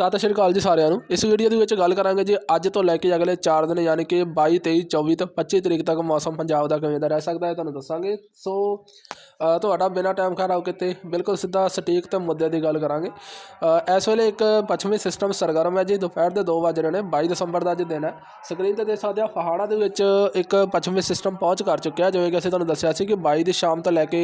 ਸਤਿ ਸ਼੍ਰੀ ਅਕਾਲ ਜੀ ਸਾਰਿਆਂ ਨੂੰ। ਇਸ ਵੀਡੀਓ ਦੇ ਵਿੱਚ ਗੱਲ ਕਰਾਂਗੇ ਜੀ, ਅੱਜ ਤੋਂ ਲੈ ਕੇ ਅਗਲੇ 4 ਦਿਨ ਯਾਨੀ ਕਿ 22 23 24 ਤੋਂ 25 ਤਰੀਕ ਤੱਕ ਮੌਸਮ ਪੰਜਾਬ ਦਾ ਕਿਵੇਂ ਦਾ ਰਹਿ ਸਕਦਾ ਹੈ, ਤੁਹਾਨੂੰ ਦੱਸਾਂਗੇ। ਸੋ ਤੁਹਾਡਾ ਬਿਨਾਂ ਟਾਈਮ ਖਰਾਬ ਕੀਤੇ, ਬਿਲਕੁਲ ਸਿੱਧਾ ਸਟੀਕ ਤੇ ਮੁੱਦੇ ਦੀ ਗੱਲ ਕਰਾਂਗੇ। ਇਸ ਵੇਲੇ ਇੱਕ ਪੱਛਮੀ ਸਿਸਟਮ ਸਰਗਰਮ ਹੈ ਜੀ, ਦੁਪਹਿਰ ਦੇ 2 ਵਜ ਰਹੇ ਨੇ 22 ਦਸੰਬਰ ਦਾ ਅੱਜ ਦਿਨ ਹੈ। ਸਕਰੀਨ ਤੇ ਦੇਖ ਸਕਦੇ ਆ ਫਹਾੜਾ ਦੇ ਵਿੱਚ ਇੱਕ ਪੱਛਮੀ ਸਿਸਟਮ ਪਹੁੰਚ ਕਰ ਚੁੱਕਿਆ ਜਿਵੇਂ ਕਿ ਅਸੀਂ ਤੁਹਾਨੂੰ ਦੱਸਿਆ ਸੀ ਕਿ 22 ਦੀ ਸ਼ਾਮ ਤੋਂ ਲੈ ਕੇ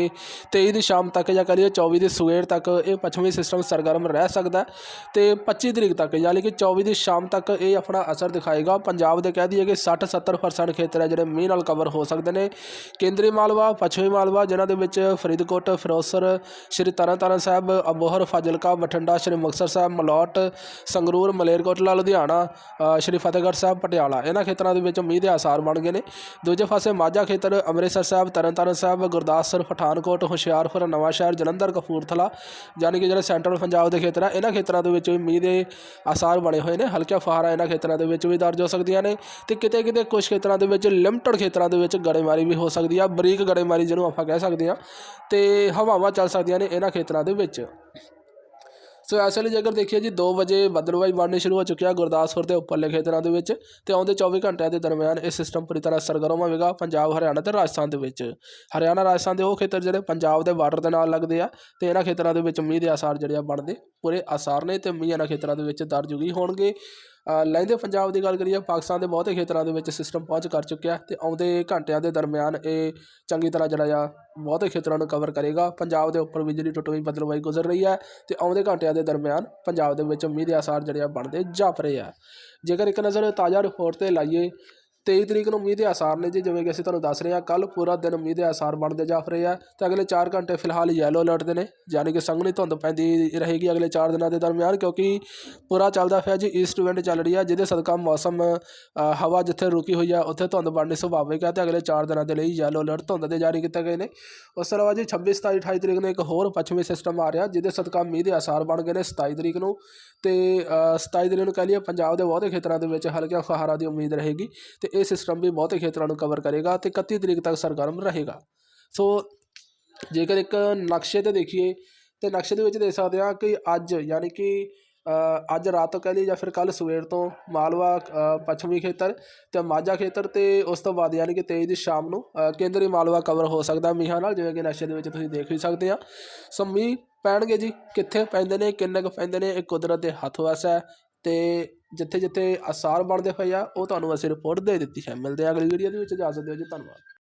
23 ਦੀ ਸ਼ਾਮ ਤੱਕ ਜਾਂ ਕਰੀਏ 24 ਦੀ ਸਵੇਰ ਤੱਕ ਇਹ ਪੱਛਮੀ ਸਿਸਟਮ ਸਰਗਰਮ ਰਹਿ ਸਕਦਾ ਹੈ। ਤੇ 25 ਤਰੀਕ ਤੱਕ, ਯਾਨੀ ਕਿ 24 ਦੀ ਸ਼ਾਮ ਤੱਕ ਇਹ ਆਪਣਾ ਅਸਰ ਦਿਖਾਏਗਾ। ਪੰਜਾਬ ਦੇ ਕਹਿ ਦਈਏ ਕਿ 60-70% ਖੇਤਰ ਹੈ, ਜਿਹੜੇ ਮੀਂਹ ਨਾਲ ਕਵਰ ਹੋ ਸਕਦੇ ਨੇ। ਕੇਂਦਰੀ ਮਾਲਵਾ, ਪੱਛਮੀ ਮਾਲਵਾ, ਜਿਨ੍ਹਾਂ ਦੇ ਵਿੱਚ ਫਰੀਦਕੋਟ, ਫਿਰੋਜ਼ਸਰ, ਸ਼੍ਰੀ ਤਰਨਤਾਰਨ ਸਾਹਿਬ, ਅਬੋਹਰ, ਫਾਜ਼ਿਲਕਾ, ਬਠਿੰਡਾ, ਸ਼੍ਰੀ ਮੁਕਤਸਰ ਸਾਹਿਬ, ਮਲੌਟ, ਸੰਗਰੂਰ, ਮਲੇਰਕੋਟਲਾ, ਲੁਧਿਆਣਾ ਸ਼੍ਰੀ ਫਤਿਹਗੜ੍ਹ ਸਾਹਿਬ, ਪਟਿਆਲਾ। ਇਹਨਾਂ ਖੇਤਰਾਂ ਦੇ ਵਿੱਚ ਮੀਂਹ ਦੇ ਆਸਾਰ ਬਣ ਗਏ ਨੇ। ਦੂਜੇ ਪਾਸੇ ਮਾਝਾ ਖੇਤਰ, ਅੰਮ੍ਰਿਤਸਰ ਸਾਹਿਬ ਤਰਨਤਾਰਨ ਸਾਹਿਬ, ਗੁਰਦਾਸਪੁਰ, ਪਠਾਨਕੋਟ, ਹੁਸ਼ਿਆਰਪੁਰ ਨਵਾਂਸ਼ਹਿਰ ਜਲੰਧਰ, ਕਪੂਰਥਲਾ, ਯਾਨੀ ਕਿ ਜਿਹੜੇ ਸੈਂਟਰਲ ਪੰਜਾਬ ਦੇ ਖੇਤਰ ਆ, ਇਹਨਾਂ ਖੇਤਰਾਂ ਦੇ ਵਿੱਚ ਵੀ ਮੀਂਹ ਦੇ ਆਸਾਰ ਬਣੇ ਹੋਏ ਨੇ। ਹਲਕੀਆਂ ਫੁਹਾਰਾਂ ਇਹਨਾਂ ਖੇਤਰਾਂ ਦੇ ਵਿੱਚ ਵੀ ਦਰਜ ਹੋ ਸਕਦੀਆਂ ਨੇ ਤੇ ਕਿਤੇ ਕਿਤੇ ਕੁਝ ਖੇਤਰਾਂ ਦੇ ਵਿੱਚ ਲਿਮਟਡ ਖੇਤਰਾਂ ਦੇ ਵਿੱਚ ਗੜੇਮਾਰੀ ਵੀ ਹੋ ਸਕਦੀ ਆ। ਬਰੀਕ ਗੜੇਮਾਰੀ ਜਿਹਨੂੰ ਆਪਾਂ ਕਹਿ ਸਕਦੇ ਆ। ਤੇ ਹਵਾਵਾਂ ਚੱਲ ਸਕਦੀਆਂ ਨੇ ਇਹਨਾਂ ਖੇਤਰਾਂ ਦੇ ਵਿੱਚ। ਸੋ ਇਸ ਵੇਲੇ ਜੇਕਰ ਦੇਖੀਏ ਜੀ 2 ਵਜੇ ਬੱਦਲਵਾਈ ਬਣਨੀ ਸ਼ੁਰੂ ਹੋ ਚੁੱਕਿਆ ਗੁਰਦਾਸਪੁਰ ਦੇ ਉੱਪਰਲੇ ਖੇਤਰਾਂ ਦੇ ਵਿੱਚ ਤੇ ਆਉਂਦੇ 24 ਘੰਟਿਆਂ ਦੇ ਦਰਮਿਆਨ ਇਹ ਸਿਸਟਮ ਪੂਰੀ ਤਰ੍ਹਾਂ ਸਰਗਰਮ ਹੋਵੇਗਾ ਪੰਜਾਬ, ਹਰਿਆਣਾ ਤੇ ਰਾਜਸਥਾਨ ਦੇ ਵਿੱਚ। ਹਰਿਆਣਾ, ਰਾਜਸਥਾਨ ਦੇ ਉਹ ਖੇਤਰ ਜਿਹੜੇ ਪੰਜਾਬ ਦੇ ਬਾਰਡਰ ਦੇ ਨਾਲ ਲੱਗਦੇ ਆ ਤੇ ਇਹਨਾਂ ਖੇਤਰਾਂ ਦੇ ਵਿੱਚ ਮੀਂਹ ਦੇ ਆਸਾਰ ਜਿਹੜੇ ਆ ਬਣਦੇ ਪੂਰੇ ਆਸਾਰ ਨੇ ਤੇ ਮੀਂਹ ਇਹਨਾਂ ਖੇਤਰਾਂ ਦੇ ਵਿੱਚ ਦਰਜ ਹੋਣਗੇ। ਲਹਿੰਦੇ ਪੰਜਾਬ ਦੀ ਗੱਲ ਕਰੀਏ, ਪਾਕਿਸਤਾਨ ਦੇ ਬਹੁਤੇ ਖੇਤਰਾਂ ਦੇ ਵਿੱਚ ਸਿਸਟਮ ਪਹੁੰਚ ਕਰ ਚੁੱਕਿਆ ਤੇ ਆਉਂਦੇ ਘੰਟਿਆਂ ਦੇ ਦਰਮਿਆਨ ਇਹ ਚੰਗੀ ਤਰ੍ਹਾਂ ਜਿਹੜਾ ਆ, ਬਹੁਤੇ ਖੇਤਰਾਂ ਨੂੰ ਕਵਰ ਕਰੇਗਾ। ਪੰਜਾਬ ਦੇ ਉੱਪਰ ਬਿਜਲੀ ਜਿਹੜੀ ਟੁੱਟਵੀਂ ਬਦਲਵਾਈ ਗੁਜ਼ਰ ਰਹੀ ਹੈ ਤੇ ਆਉਂਦੇ ਘੰਟਿਆਂ ਦੇ ਦਰਮਿਆਨ ਪੰਜਾਬ ਦੇ ਵਿੱਚ ਮੀਂਹ ਦੇ ਆਸਾਰ ਜਿਹੜੇ ਆ ਬਣਦੇ ਜਾਪ ਰਹੇ ਆ। ਜੇਕਰ ਇੱਕ ਨਜ਼ਰ ਤਾਜ਼ਾ ਰਿਪੋਰਟ ਤੇ ਲਾਈਏ 23 ਤਰੀਕ ਨੂੰ ਮੀਂਹ ਦੇ ਆਸਾਰ ਨੇ ਜੀ ਜਿਵੇਂ ਕਿ ਅਸੀਂ ਤੁਹਾਨੂੰ ਦੱਸ ਰਹੇ ਹਾਂ ਕੱਲ ਪੂਰਾ ਦਿਨ ਮੀਂਹ ਦੇ ਆਸਾਰ ਬਣਦੇ ਜਾਪ ਰਹੇ ਆ ਤੇ ਅਗਲੇ 4 ਘੰਟੇ ਫਿਲਹਾਲ ਯੈਲੋ ਅਲਰਟ ਦੇ ਨੇ ਯਾਨੀ ਕਿ ਸੰਘਣੀ ਧੁੰਦ ਪੈਂਦੀ ਰਹੇਗੀ ਅਗਲੇ 4 ਦਿਨਾਂ ਦੇ ਦਰਮਿਆਨ ਕਿਉਂਕਿ ਪੂਰਾ ਚੱਲਦਾ ਪਿਆ ਜੀ ਈਸਟ ਵਿੰਡ ਚੱਲ ਰਹੀ ਆ ਜਿਹਦੇ ਸਦਕਾ ਮੌਸਮ ਹਵਾ ਜਿੱਥੇ ਰੁਕੀ ਹੋਈ ਆ ਉੱਥੇ ਧੁੰਦ ਬਣਨੀ ਸੁਭਾਵਿਕ ਹੈ ਤੇ ਅਗਲੇ 4 ਦਿਨਾਂ ਦੇ ਲਈ ਯੈਲੋ ਅਲਰਟ ਧੁੰਦ ਦੇ ਜਾਰੀ ਕੀਤੇ ਗਏ ਨੇ। ਉਸ ਤੋਂ ਇਲਾਵਾ ਜੀ 26 27 28 ਤਰੀਕ ਨੂੰ ਇੱਕ ਹੋਰ ਪੱਛਮੀ ਸਿਸਟਮ ਆ ਰਿਹਾ ਜਿਹਦੇ ਸਦਕਾ ਮੀਂਹ ਦੇ ਆਸਾਰ ਬਣ ਗਏ ਨੇ 27 ਤਰੀਕ ਨੂੰ ਤੇ ਅ, 27 ਤਰੀਕ ਨੂੰ ਕਹਿ ਲਈਏ ਪੰਜਾਬ ਦੇ ਬਹੁਤੇ ਖੇਤਰਾਂ ਦੇ ਵਿੱਚ ਹਲਕੀਆਂ ਫੁਹਾਰਾਂ ਦੀ ਉਮੀਦ ਰਹੇਗੀ ਤੇ ਇਹ ਸਿਸਟਮ ਵੀ ਬਹੁਤੇ ਖੇਤਰਾਂ ਨੂੰ ਕਵਰ ਕਰੇਗਾ ਤੇ 31 ਤਰੀਕ ਤੱਕ ਸਰਗਰਮ ਰਹੇਗਾ। ਸੋ ਜੇਕਰ ਇੱਕ ਨਕਸ਼ੇ ਤੇ ਦੇਖੀਏ, ਤੇ ਨਕਸ਼ੇ ਦੇ ਵਿੱਚ ਦੇਖ ਸਕਦੇ ਹਾਂ ਕਿ ਅੱਜ ਯਾਨੀ ਕਿ ਅੱਜ ਰਾਤ ਤੋਂ ਕਹਿ ਲਈਏ ਜਾਂ ਫਿਰ ਕੱਲ ਸਵੇਰ ਤੋਂ ਮਾਲਵਾ ਪੱਛਮੀ ਖੇਤਰ ਤੇ ਮਾਝਾ ਖੇਤਰ ਤੇ ਉਸ ਤੋਂ ਬਾਅਦ ਯਾਨੀ ਕਿ 23 ਦੀ ਸ਼ਾਮ ਨੂੰ ਕੇਂਦਰੀ ਮਾਲਵਾ ਕਵਰ ਹੋ ਸਕਦਾ ਮੀਂਹਾਂ ਨਾਲ, ਜਿਵੇਂ ਕਿ ਨਕਸ਼ੇ ਦੇ ਵਿੱਚ ਤੁਸੀਂ ਦੇਖ ਵੀ ਸਕਦੇ ਆ ਸੋ ਮੀਂਹ ਪੈਣਗੇ ਜੀ, ਕਿੱਥੇ ਪੈਂਦੇ ਨੇ, ਕਿੰਨੇ ਕੁ ਪੈਂਦੇ ਨੇ, ਇਹ ਕੁਦਰਤ ਦੇ ਹੱਥ ਵਸ ਹੈ। ਅਤੇ ਜਿੱਥੇ ਜਿੱਥੇ ਆਸਾਰ ਬਣਦੇ ਹੋਏ ਆ, ਉਹ ਤੁਹਾਨੂੰ ਅਸੀਂ ਰਿਪੋਰਟ ਦੇ ਦਿੱਤੀ ਹੈ। ਮਿਲਦੇ ਹਾਂ ਅਗਲੀ ਵੀਡੀਓ ਦੇ ਵਿੱਚ। ਇਜਾਜ਼ਤ ਦਿਓ ਜੀ, ਧੰਨਵਾਦ।